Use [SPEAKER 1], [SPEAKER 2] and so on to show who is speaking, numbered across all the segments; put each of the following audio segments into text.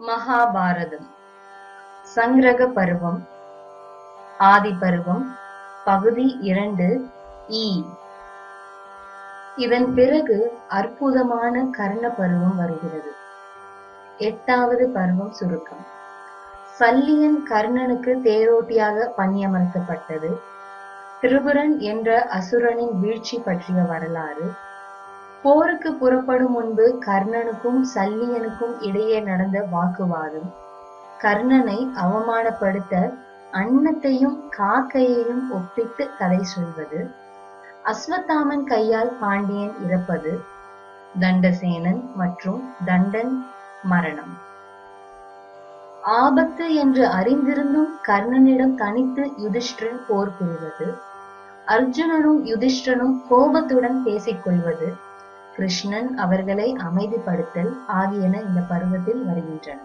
[SPEAKER 1] மகாபாரதம். சங்கிரக பருவம். ஆதி பருவம் பகுதி இரண்டு ஈ இதன் பிறகு அற்புதமான கர்ண பருவம் வருகிறது. எட்டாவது பருவம் சுருக்கம். சல்லியன் கர்ணனுக்கு தேரோட்டியாக பணியமர்த்தப்பட்டது. திரிபுரன் என்ற அசுரனின் வீழ்ச்சி பற்றிய வரலாறு. போருக்கு புறப்படும் முன்பு கர்ணனுக்கும் சல்லியனுக்கும் இடையே நடந்த வாக்குவாதம். கர்ணனை அவமானப்படுத்த அன்னத்தையும் காக்கையையும் ஒப்பிட்டு கதை சொல்வது. அஸ்வத்தாமன் கையால் பாண்டியன் இறப்பது. தண்டசேனன் மற்றும் தண்டன் மரணம். ஆபத்து என்று அறிந்திருந்தும் கர்ணனிடம் தனித்து யுதிஷ்டிரன் போர் புரிவது. அர்ஜுனனும் யுதிஷ்டனும் கோபத்துடன் பேசிக்கொள்வது. கிருஷ்ணன் அவர்களை அமைதிப்படுத்தல் ஆகியன இந்த பருவத்தில் வருகின்றன.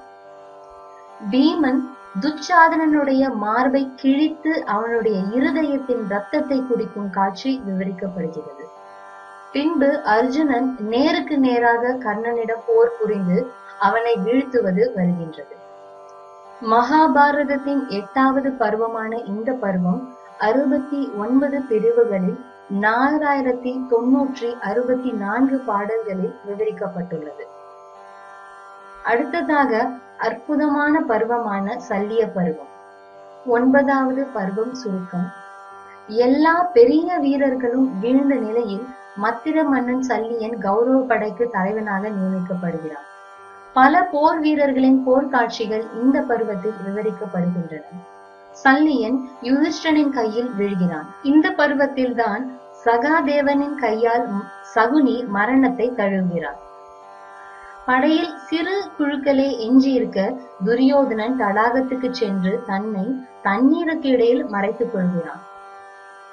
[SPEAKER 1] பீமன் துச்சாதனனுடைய மார்பை கிழித்து அவனுடைய இருதயத்தின் ரத்தத்தை குடிக்கும் காட்சி விவரிக்கப்படுகிறது. பின்பு அர்ஜுனன் நேருக்கு நேராக கர்ணனிடம் போர் புரிந்து அவனை வீழ்த்துவது வருகின்றது. மகாபாரதத்தின் எட்டாவது பருவமான இந்த பருவம் அறுபத்தி ஒன்பது பிரிவுகளில் நாலாயிரத்தி தொன்னூற்றி அறுபத்தி நான்கு பாடல்களில் விவரிக்கப்பட்டுள்ளது. அடுத்ததாக அற்புதமான பருவமான சல்லிய பருவம். ஒன்பதாவது பருவம் சுருக்கம். எல்லா பெரிய வீரர்களும் வீழ்ந்த நிலையில் மத்திர மன்னன் சல்லியன் கௌரவ படைக்கு தலைவனாக நியமிக்கப்படுகிறான். பல போர் வீரர்களின் போர்க்காட்சிகள் இந்த பருவத்தில் விவரிக்கப்படுகின்றன. சல்லியன் யுதிஷ்டனின் கையில் வீழ்கிறான். இந்த பருவத்தில் தான் சகாதேவனின் கையால் சகுனி மரணத்தை தழுவுகிறார். படையில் சிறு குழுக்களே எஞ்சியிருக்க துரியோதனன் தடாகத்துக்கு சென்று தன்னை தண்ணீருக்கு இடையில் மறைத்துக் கொள்கிறான்.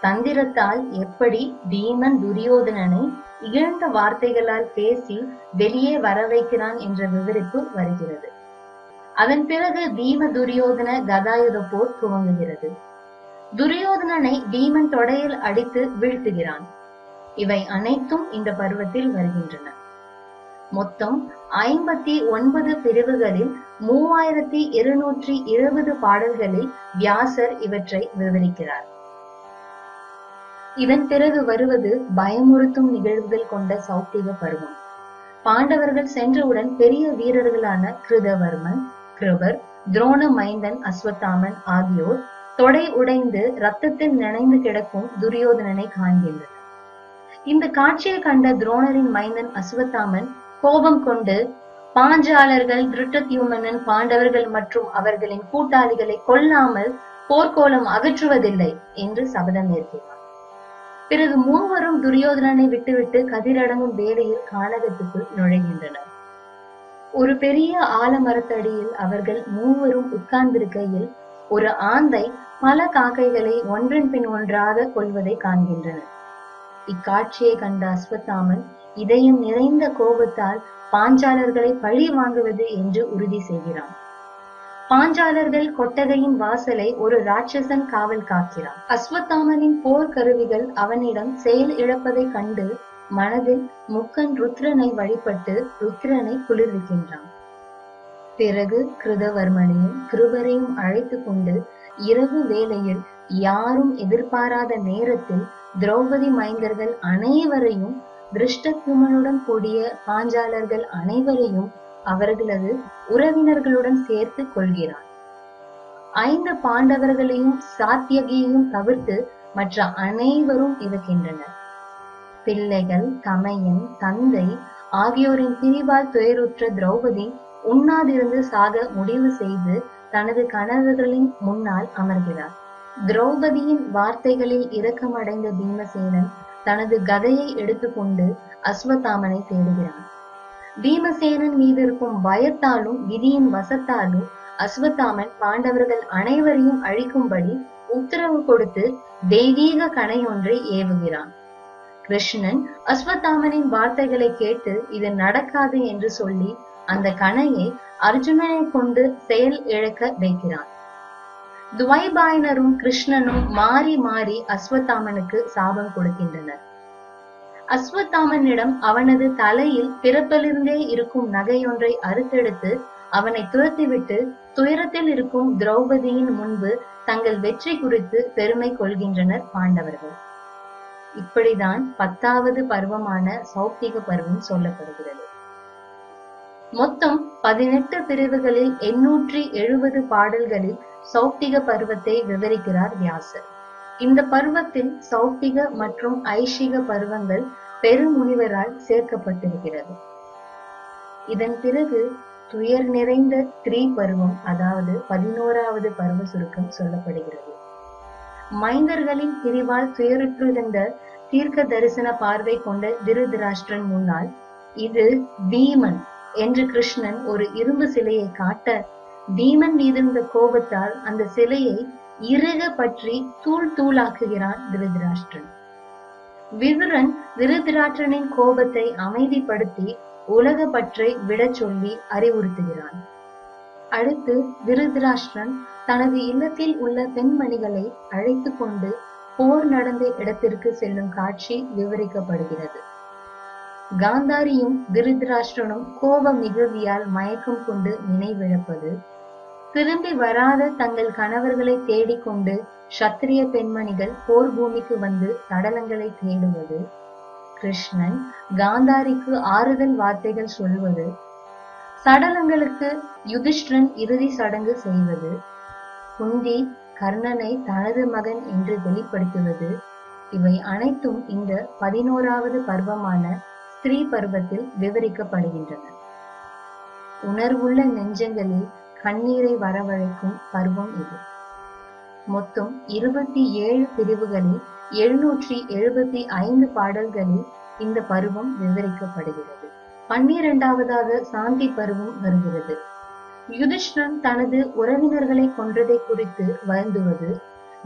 [SPEAKER 1] தந்திரத்தால் எப்படி பீமன் துரியோதனனை இகழ்ந்த வார்த்தைகளால் பேசி வெளியே வர வைக்கிறான் என்ற விவரிப்பு வருகிறது. அதன் பிறகு பீம துரியோதன கதாயுத போர் துவங்குகிறது. துரியோதனனை பீமன் தொடையில் அடித்து வீழ்த்துகிறான். இவை அனைத்தும் இந்த பருவத்தில் வருகின்றன. மொத்தம் ஐம்பத்தி ஒன்பது பிரிவுகளில் மூவாயிரத்தி இருநூற்றி இருபது பாடல்களில் வியாசர் இவற்றை விவரிக்கிறார். இதன் பிறகு வருவது பயமுறுத்தும் நிகழ்வுகள் கொண்ட சௌத்திக பருவம். பாண்டவர்கள் சென்றவுடன் பெரிய வீரர்களான கிருதவர்மன் கிருபர் துரோண மைந்தன் அஸ்வத்தாமன் ஆகியோர் தொடை உடைந்து ரத்தத்தில் நினைந்து கிடக்கும் துரியோதனனை காண்கின்றனர் இந்த காட்சியை கண்ட துரோணரின் மைந்தன் அசுவத்தாமன் கோபம் கொண்டு பாஞ்சாலர்கள் திருட்டத்யுமனன் பாண்டவர்கள் மற்றும் அவர்களின் கூட்டாளிகளை கொல்லாமல் போர்க்கோலம் அகற்றுவதில்லை என்று சபதம் ஏற்கிறார். பிறகு மூவரும் துரியோதனனை விட்டுவிட்டு கதிரடங்கும் வேலையில் கானகத்துக்குள் நுழைகின்றனர். ஒரு பெரிய ஆலமரத்தடியில் அவர்கள் மூவரும் உட்கார்ந்திருக்கையில் ஒரு ஆந்தை பல காக்கைகளை ஒன்றன் பின் ஒன்றாக கொள்வதை காண்கின்றனர் இக்காட்சியை கண்ட அஸ்வத்தாமன் இதயம் நிறைந்த கோபத்தால் பாஞ்சாலர்களை பழி வாங்குவது என்று உறுதி செய்கிறான். பாஞ்சாலர்கள் கொட்டகையின் வாசலை ஒரு ராட்சசன் காவல் காக்கிறான். அஸ்வத்தாமனின் போர் கருவிகள் அவனிடம் செயல் இழப்பதை கண்டு மனதில் முக்கன் ருத்ரனை வழிபட்டு ருத்ரனை குளிர்விக்கின்றான். பிறகு கிருதவர்மனையும் கிருபரையும் அழைத்து கொண்டு இரவு வேளையில் யாரும் எதிர்பாராத நேரத்தில் திரௌபதி மைந்தர்கள் அனைவரையும் திருஷ்டத்யுமனுடன் கூடிய பாஞ்சாலர்கள் அனைவரையும் அவர்களது உறவினர்களுடன் சேர்த்து கொள்கிறான். ஐந்து பாண்டவர்களையும் சாத்தியகியையும் தவிர்த்து மற்ற அனைவரும் இருக்கின்றனர். பிள்ளைகள் தமையன் தந்தை ஆகியோரின் பிரிவால் துயருற்ற திரௌபதி உண்ணாதிருந்து சாக முடிவு செய்து தனது கணவர்களின் முன்னால் அமர்கிறார். திரௌபதியின் வார்த்தைகளில் இரக்கமடைந்த பீமசேனன் தனது கதையை எடுத்துக்கொண்டு அஸ்வத்தாமனை தேடுகிறான். பீமசேனன் மீது இருக்கும் பயத்தாலும் விதியின் வசத்தாலும் அஸ்வத்தாமன் பாண்டவர்கள் அனைவரையும் அழிக்கும்படி உத்தரவு கொடுத்து தெய்வீக கணை ஒன்றை ஏவுகிறான். கிருஷ்ணன் அஸ்வத்தாமனின் வார்த்தைகளை கேட்டு இது நடக்காது என்று சொல்லி அந்த கணையை அர்ஜுனனை கொண்டு செயல் இழக்க வைக்கிறான். துவைபாயனரும் கிருஷ்ணனும் மாறி மாறி அஸ்வத்தாமனுக்கு சாபம் கொடுக்கின்றனர். அஸ்வத்தாமனிடம் அவனது தலையில் பிறப்பிலிருந்தே இருக்கும் நகையொன்றை அறுத்தெடுத்து அவனை துரத்திவிட்டு துயரத்தில் இருக்கும் திரௌபதியின் முன்பு தங்கள் வெற்றி குறித்து பெருமை கொள்கின்றனர் பாண்டவர்கள். இப்படிதான் பத்தாவது பருவமான சௌப்திக பருவம் சொல்லப்படுகிறது. மொத்தம் பதினெட்டு பிரிவுகளில் எண்ணூற்றி எழுபது பாடல்களில் சௌப்திக பருவத்தை விவரிக்கிறார் வியாசர். இந்த பருவத்தில் சௌப்திக மற்றும் ஐஷிக பருவங்கள் பெருமுனிவரால் சேர்க்கப்பட்டிருக்கிறது. இதன் பிறகு துயர் நிறைந்த த்ரீ பருவம் அதாவது பதினோராவது பருவ சுருக்கம் சொல்லப்படுகிறது. மைந்தர்களின் பிரிவால் துயருற்றிருந்த தீர்க்க தரிசன பார்வை கொண்ட திருதராஷ்டிரன் முன்னால் இது பீமன் என்று கிருஷ்ணன் ஒரு இரும்பு சிலையை காட்ட பீமன் மீதிருந்த கோபத்தால் அந்த சிலையை இறுக பற்றி தூள் தூளாக்குகிறான் திருதராஷ்டிரன். விதுரன் திருதராஷ்டிரனின் கோபத்தை அமைதிப்படுத்தி உலக பற்றை விடச் சொல்லி அறிவுறுத்துகிறான். அடுத்து திருதராஷ்டிரன் தனது இல்லத்தில் உள்ள பெண்மணிகளை அழைத்து கொண்டு போர் நடந்த இடத்திற்கு செல்லும் காட்சி விவரிக்கப்படுகிறது. காந்தாரியும் திருதராஷ்டிரனும் கோப மிகுதியால் மயக்கம் கொண்டு நினைவிழப்பது. திரும்பி வராத தங்கள் கணவர்களை தேடிக்கொண்டு சத்திரிய பெண்மணிகள் போர் பூமிக்கு வந்து சடலங்களை தேடுவது. கிருஷ்ணன் காந்தாரிக்கு ஆறுதல் வார்த்தைகள் சொல்வது. சடலங்களுக்கு யுதிஷ்டிரன் இறுதி சடங்கு செய்வது. குந்தி கர்ணனை தனது மகன் என்று வெளிப்படுத்துவது. இவை அனைத்தும் இந்த பதினோராவது பருவமான ஸ்திரீ பருவத்தில் விவரிக்கப்படுகின்றன. உணர்வுள்ள நெஞ்சங்களில் கண்ணீரை வரவழைக்கும் பருவம் இது. மொத்தம் இருபத்தி ஏழு பிரிவுகளில் எழுநூற்றி எழுபத்தி ஐந்து பாடல்களில் இந்த பருவம் விவரிக்கப்படுகிறது. பன்னிரண்டாவதாக சாந்தி பருவம் வருகிறது. யுதிஷ்டன் தனது உறவினர்களை கொன்றதை குறித்து வருந்துவது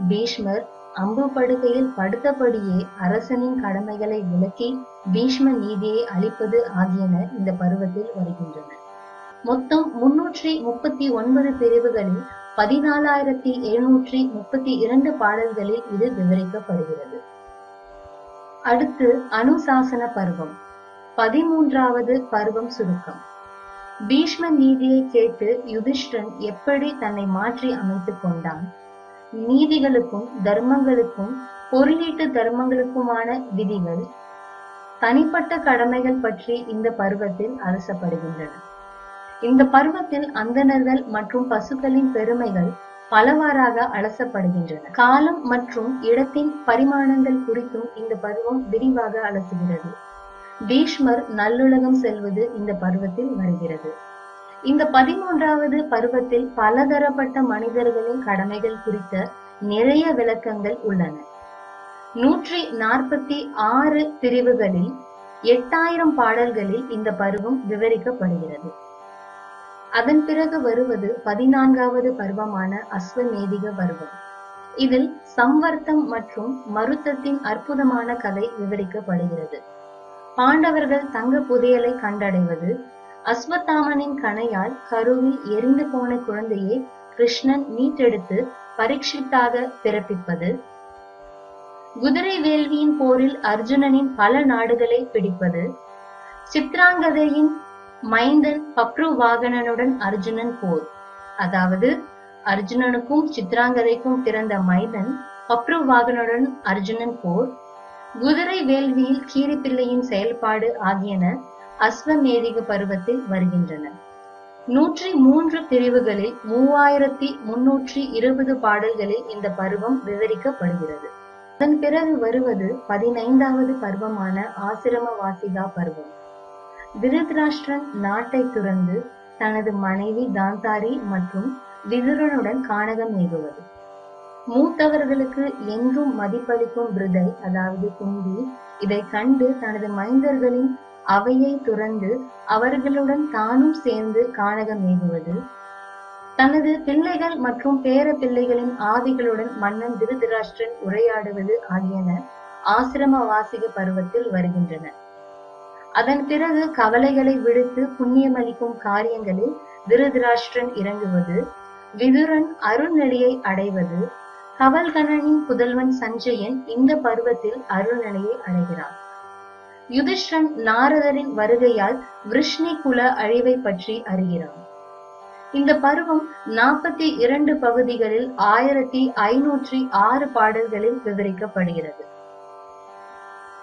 [SPEAKER 1] பீஷ்மர் அம்பு படுகையில் படுத்தபடியே அரசனின் கடமைகளை விளக்கி பீஷ்ம நீதியை அளிப்பது ஆகியன இந்த பருவத்தில் வருகின்றன. மொத்தம் முன்னூற்றி முப்பத்தி ஒன்பது பிரிவுகளில் பதினாலாயிரத்தி எழுநூற்றி முப்பத்தி இரண்டு பாடல்களில் இது விவரிக்கப்படுகிறது. அடுத்து அனுசாசன பருவம் பதிமூன்றாவது பருவம் சுருக்கம். பீஷ்ம நீதியை கேட்டு யுதிஷ்டன் எப்படி தன்னை மாற்றி அமைத்துக் கொண்டான்? நீதிகளுக்கும் தர்மங்களுக்கும் பொருளீட்டு தர்மங்களுக்குமான விதிகள் தனிப்பட்ட கடமைகள் பற்றி இந்த பருவத்தில் அலசப்படுகின்றன. இந்த பருவத்தில் அந்தணர்கள் மற்றும் பசுக்களின் பெருமைகள் பலவாறாக அலசப்படுகின்றன. காலம் மற்றும் இடத்தின் பரிமாணங்கள் குறித்தும் இந்த பருவம் விரிவாக அலசுகிறது. பீஷ்மர் நல்லுலகம் செல்வது இந்த பருவத்தில் வருகிறது. இந்த பதிமூன்றாவது பருவத்தில் பலதரப்பட்ட மனிதர்களின் கடமைகள் குறித்த நிறைய விளக்கங்கள் உள்ளன. நூற்றி நாற்பத்தி ஆறு பிரிவுகளில் எட்டாயிரம் பாடல்களில் இந்த பருவம் விவரிக்கப்படுகிறது. அதன் பிறகு வருவது பதினான்காவது பருவமான அஸ்வமேதிக பருவம். இதில் சம்வர்த்தம் மற்றும் மருத்தத்தின் அற்புதமான கதை விவரிக்கப்படுகிறது. பாண்டவர்கள் தங்க புதையலை கண்டடைவது அஸ்வத்தாமனின் கணையால் கருவில் எரிந்து போன குழந்தையை கிருஷ்ணன் மீட்டெடுத்து பரீட்சித்தாக பிறப்பிப்பது. குதிரை வேள்வியின் போரில் அர்ஜுனனின் பல நாடுகளை பிடிப்பது. சித்ராங்கதையின் மைந்தன் பப்ரு வாகனனுடன் அர்ஜுனன் போர். அதாவது அர்ஜுனனுக்கும் சித்ராங்கதைக்கும் பிறந்த மைந்தன் பப்ருவாகனுடன் அர்ஜுனன் போர். குதிரை வேள்வியில் கீரிப்பிள்ளையின் செயல்பாடு ஆகியன அஸ்வமேதிக பருவத்தில் வருகின்றன. நூற்றி மூன்று பிரிவுகளில் மூவாயிரத்தி முன்னூற்றி இருபது பாடல்களில் இந்த பருவம் விவரிக்கப்படுகிறது. அதன் பிறகு வருவது பதினைந்தாவது பருவமான ஆசிரம வாசிகா பருவம். திருதராஷ்டிரன் நாட்டை துறந்து தனது மனைவி தாந்தாரி மற்றும் விதுரனுடன் காணகம் ஏகுவது மூத்தவர்களுக்கு என்றும் மதிப்பளிக்கும் விருதை அதாவது குந்தி இதை கண்டு தனது மைந்தர்களின் அவையை துறந்து அவர்களுடன் தானும் சேர்ந்து கானகம் ஏகுவது தனது பிள்ளைகள் மற்றும் பேர பிள்ளைகளின் ஆவிகளுடன் மன்னன் திருதராஷ்டிரன் உரையாடுவது ஆகியன ஆசிரம வாசிக பருவத்தில் வருகின்றன. அதன் பிறகு கவலைகளை விடுத்து புண்ணியமளிக்கும் காரியங்களில் திருதராஷ்டிரன் இறங்குவது விதுரன் அருள்நிலையை அடைவது கவல்கணனின் புதல்வன் சஞ்சயன் இந்த பருவத்தில் அருள்நிலையை அடைகிறான். யுதிஷ்டன் நாரதரின் வருகையால் விருஷ்ணி குல அழிவை பற்றி அறிகிறான். இந்த பருவம் நாற்பத்தி இரண்டு பகுதிகளில் ஆயிரத்தி ஐநூற்றி ஆறு பாடல்களில் விவரிக்கப்படுகிறது.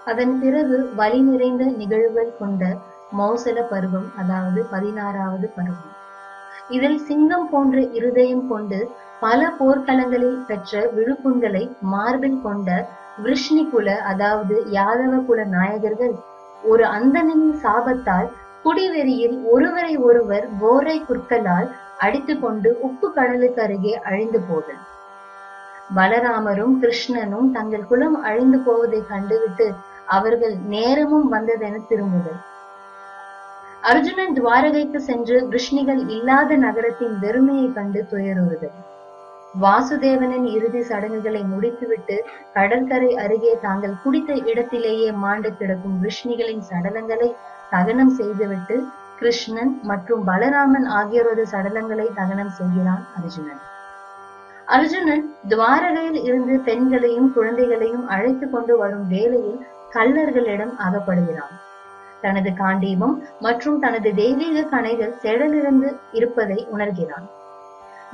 [SPEAKER 1] அதன் பிறகு வலி நிறைந்த நிகழ்வுகள் கொண்ட மௌசல பருவம் அதாவது பதினாறாவது பருவம். இதில் சிங்கம் போன்ற இருதயம் கொண்டு பல போர்க்களங்களில் பெற்ற விழுப்புண்களை மார்பில் கொண்ட விருஷ்ணி குல அதாவது யாதவ குல நாயகர்கள் ஒரு அந்தனின் சாபத்தால் குடிவெறியில் ஒருவரை ஒருவர் கோரை குற்களால் அடித்துக் கொண்டு உப்பு கடலுக்கு அருகே அழிந்து போதல். பலராமரும் கிருஷ்ணனும் தங்கள் குலம் அழிந்து போவதை கண்டுவிட்டு அவர்கள் நேரமும் வந்ததென திரும்புதல் அர்ஜுனன் துவாரகைக்கு சென்று விஷ்ணிகள் இல்லாத நகரத்தின் வெறுமையை கண்டு துயருறுதல் வாசுதேவனின் இறுதி சடங்குகளை முடித்துவிட்டு கடற்கரை அருகே தாங்கள் குடித்த இடத்திலேயே மாண்டு கிடக்கும் விஷ்ணிகளின் சடலங்களை தகனம் செய்துவிட்டு கிருஷ்ணன் மற்றும் பலராமன் ஆகியோரது சடலங்களை தகனம் செய்கிறான் அர்ஜுனன். அர்ஜுனன் துவாரகையில் இருந்து பெண்களையும் குழந்தைகளையும் அழைத்து கொண்டு வரும் வேளையில் கள்ளர்களிடம் அகப்படுகிறான். தனது காண்டீபம் மற்றும் தனது தெய்வீக கணைகள் செடலிருந்து இருப்பதை உணர்கிறான்.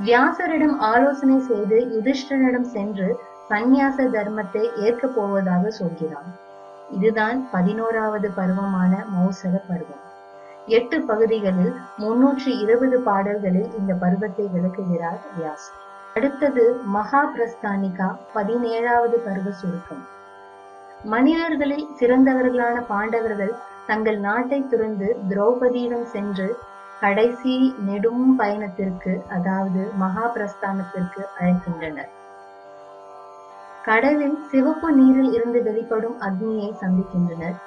[SPEAKER 1] வியாசரிடம் ஆலோசனை செய்து யுதிஷ்டனிடம் சென்று சந்நியாச தர்மத்தை ஏற்கப் போவதாக சொல்கிறான். இதுதான் பதினோராவது பருவமான மௌசர பருவம். எட்டு பகுதிகளில் முன்னூற்றி இருபது பாடல்களில் இந்த பருவத்தை விளக்குகிறார் வியாசர். அடுத்தது மகா பிரஸ்தானிகா பதினேழாவது பருவ சுருக்கம். மனிதர்களில் சிறந்தவர்களான பாண்டவர்கள் தங்கள் நாட்டை துறந்து திரௌபதியிடம் சென்று கடைசி நெடும் பயணத்திற்கு அதாவது மகா பிரஸ்தானத்திற்கு அழைக்கின்றனர். கடலில் சிவப்பு நீரில் இருந்து வெளிப்படும் அக்னியை சந்திக்கின்றனர்.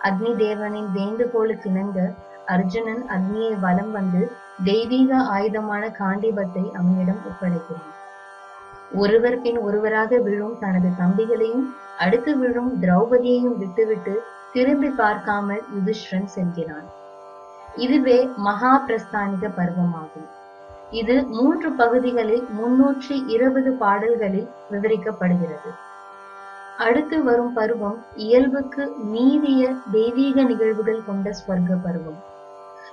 [SPEAKER 1] அக்னி தேவனின் வேண்டுகோளுக்கு இணங்க அர்ஜுனன் அக்னியை வலம் வந்து தெய்வீக ஆயுதமான காண்டிபத்தை அவனிடம் ஒப்படைக்கிறான். ஒருவர் பின் ஒருவராக விழும் தனது தம்பிகளையும் அடுத்து விழும் திரௌபதியையும் விட்டுவிட்டு திரும்பி பார்க்காமல் யுதிஷ்டன் செல்கிறான். இதுவே மகா பிரஸ்தானிக பருவமாகும். இது மூன்று பகுதிகளில் முன்னூற்றி இருபது பாடல்களில் விவரிக்கப்படுகிறது. அடுத்து வரும் பருவம் இயல்புக்கு மீறிய தெய்வீக நிகழ்வுகள் கொண்ட ஸ்வர்க்க பருவம்.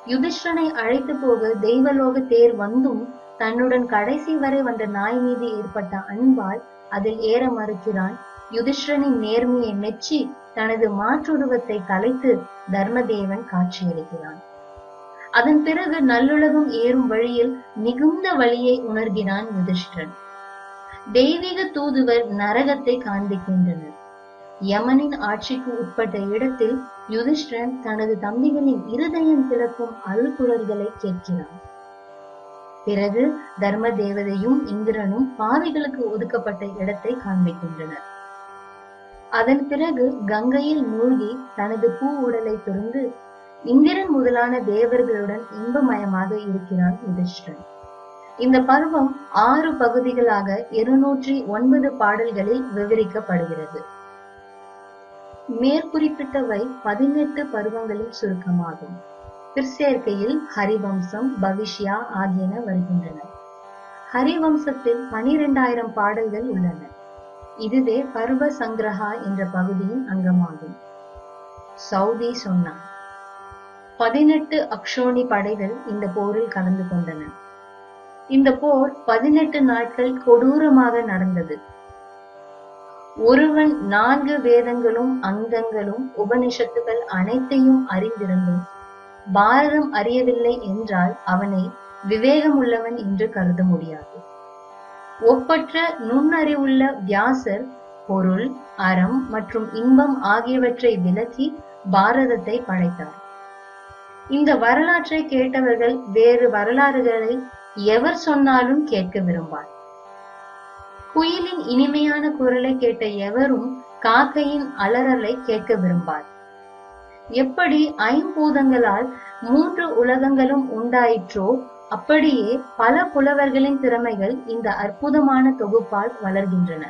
[SPEAKER 1] யுதிஷ்டனை அழைத்து போக தெய்வலோக தேர் வந்தும் தன்னுடன் கடைசி வரை வந்த நாய் மீது ஏற்பட்ட அன்பால் அதில் ஏற மறுக்கிறான். யுதிஷ்டனின் நேர்மையை மெச்சி தனது மாற்றுருவத்தை கலைத்து தர்மதேவன் காட்சியளிக்கிறான். அதன் பிறகு நல்லுலகம் ஏறும் வழியில் மிகுந்த வழியை உணர்கிறான் யுதிஷ்டன் தெய்வீக தூதுவர் நரகத்தை காண்பிக்கின்றனர். யமனின் ஆட்சிக்கு உட்பட்ட இடத்தில் யுதிஷ்டன் தனது தம்பிகளின் இருதயம் திறக்கும் அழுகுரல்களை கேட்கிறான். பிறகு தர்ம தேவதையும் இந்திரனும் பாவிகளுக்கு ஒதுக்கப்பட்ட இடத்தை காண்பிக்கின்றனர். அதன் பிறகு கங்கையில் மூழ்கி தனது பூ உடலை துறந்து இந்திரன் முதலான தேவர்களுடன் இன்பமயமாக இருக்கிறான் யுதிஷ்டன் இந்த பருவம் ஆறு பகுதிகளாக இருநூற்றி ஒன்பது பாடல்களில் விவரிக்கப்படுகிறது. மேற்குறிப்பிட்டவை பதினெட்டு பருவங்களின் சுருக்கமாகும். பிற்சேர்க்கையில் ஹரிவம்சம் பவிஷ்யா ஆகியன வருகின்றன. ஹரிவம்சத்தில் பனிரெண்டாயிரம் பாடல்கள் உள்ளன. இதுவே பர்வ சங்கிரஹா என்ற பகுதியின் அங்கமாகும். சவுதி சொன்னார் பதினெட்டு அக்ஷோணி படைகள் இந்த போரில் கலந்து கொண்டன. இந்த போர் பதினெட்டு நாட்கள் கொடூரமாக நடந்தது. ஒருவன் நான்கு வேதங்களும் அங்கங்களும் உபனிஷத்துகள் அனைத்தையும் அறிந்திருந்தும் பாரதம் அறியவில்லை என்றால் அவனை விவேகமுள்ளவன் என்று கருத முடியாது. ஒப்பற்ற நுண்ணறிவுள்ள வியாசர் பொருள் அறம் மற்றும் இன்பம் ஆகியவற்றை விலக்கி பாரதத்தை படைத்தார். இந்த வரலாற்றை கேட்டவர்கள் வேறு வரலாறுகளை எவர் சொன்னாலும் கேட்க விரும்பார். குயிலின் இனிமையான குரலை கேட்ட எவரும் காக்கையின் அலறலை கேட்க விரும்பார். எப்படி ஐம்பூதங்களால் மூன்று உலகங்களும் உண்டாயிற்றோ அப்படியே பல புலவர்களின் திறமைகள் இந்த அற்புதமான தொகுப்பால் வளர்கின்றன.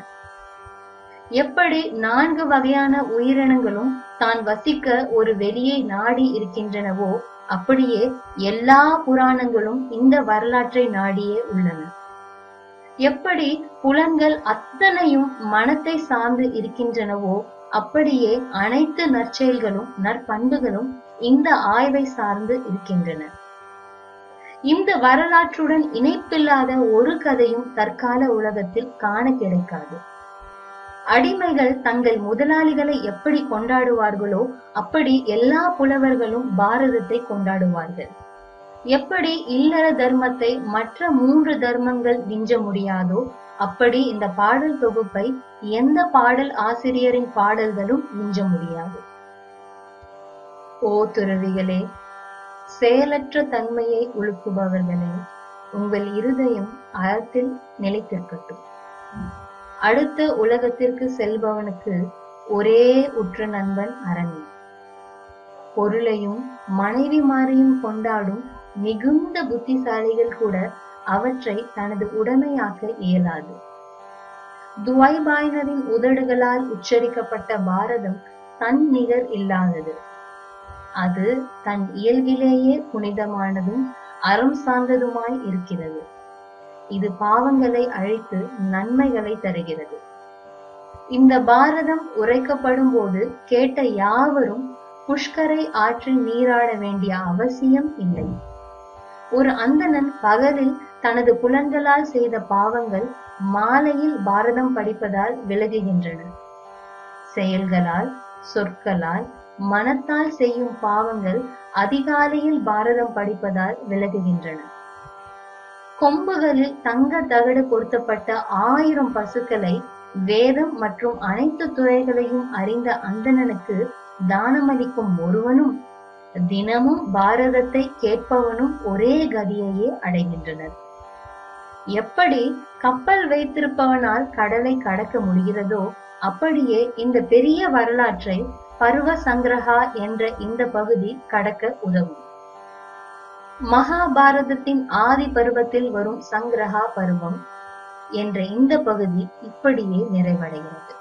[SPEAKER 1] எப்படி நான்கு வகையான உயிரினங்களும் தான் வசிக்க ஒரு வெளியை நாடி இருக்கின்றனவோ அப்படியே எல்லா புராணங்களும் இந்த வரலாற்றை நாடியே உள்ளன. எப்படி புலன்கள் அத்தனையும் மனத்தை சார்ந்து இருக்கின்றனவோ அப்படியே அனைத்து நற்செயல்களும் நற்பண்புகளும் இந்த ஆய்வை சார்ந்து இருக்கின்றன. இந்த வரலாற்றுடன் இணைப்பில்லாத ஒரு கதையும் தற்கால உலகத்தில் காண கிடைக்காது. அடிமைகள் தங்கள் முதலாளிகளை எப்படி கொண்டாடுவார்களோ அப்படி எல்லா புலவர்களும் பாரதத்தை கொண்டாடுவார்கள். எப்படி இல்லற தர்மத்தை மற்ற மூன்று தர்மங்கள் விஞ்ச முடியாதோ அப்படி இந்த பாடல் தொகுப்பை எந்த பாடல் ஆசிரியரின் பாடல்களும் விஞ்ச முடியாது. ஓ துறவிகளே செயலற்ற தன்மையை உழுப்புபவர்களே உங்கள் இருதயம் அறத்தில் நிலைத்திருக்கட்டும். அடுத்த உலகத்திற்கு செல்பவனுக்கு ஒரே உற்ற நண்பன் அரணி பொருளையும் மனைவிமாரையும் கொண்டாடும் மிகுந்த புத்திசாலிகள் கூட அவற்றை தனது உடைமையாக்க இயலாது. துவைபாயினரின் உதடுகளால் உச்சரிக்கப்பட்ட பாரதம் தன் நிகர் இல்லாதது. அது தன் இயல்பிலேயே புனிதமானதும் அறம் சார்ந்ததுமாய் இருக்கிறது. இது பாவங்களை அழித்து நன்மைகளை தருகிறது. இந்த பாரதம் உரைக்கப்படும் போது கேட்ட யாவரும் புஷ்கரை ஆற்றில் நீராட வேண்டிய அவசியம் இல்லை. ஒரு அந்தணன் பகலில் தனது புலன்களால் செய்த பாவங்கள் மாலையில் பாரதம் படிப்பதால் விலகுகின்றன. செயல்களால் சொற்களால் மனத்தால் செய்யும் பாவங்கள் அதிகாலையில் பாரதம் படிப்பதால் விலகுகின்றன. கொம்புகளில் தங்க தகடு பொருத்தப்பட்ட ஆயிரம் பசுக்களை வேதம் மற்றும் அனைத்து துறைகளையும் அறிந்த அந்தணனுக்கு தானமளிக்கும் ஒருவனும் தினமும் பாரதத்தை கேட்பவனும் ஒரே கதியையே அடைகின்றனர். எப்படி கப்பல் வைத்திருப்பவனால் கடலை கடக்க முடிகிறதோ அப்படியே இந்த பெரிய வரலாற்றை பருவ சங்கிரகா என்ற இந்த பகுதி கடக்க உதவும். மகாபாரதத்தின் ஆதி பருவத்தில் வரும் சங்கிரகா பருவம் என்ற இந்த பகுதி இப்படியே நிறைவடைகிறது.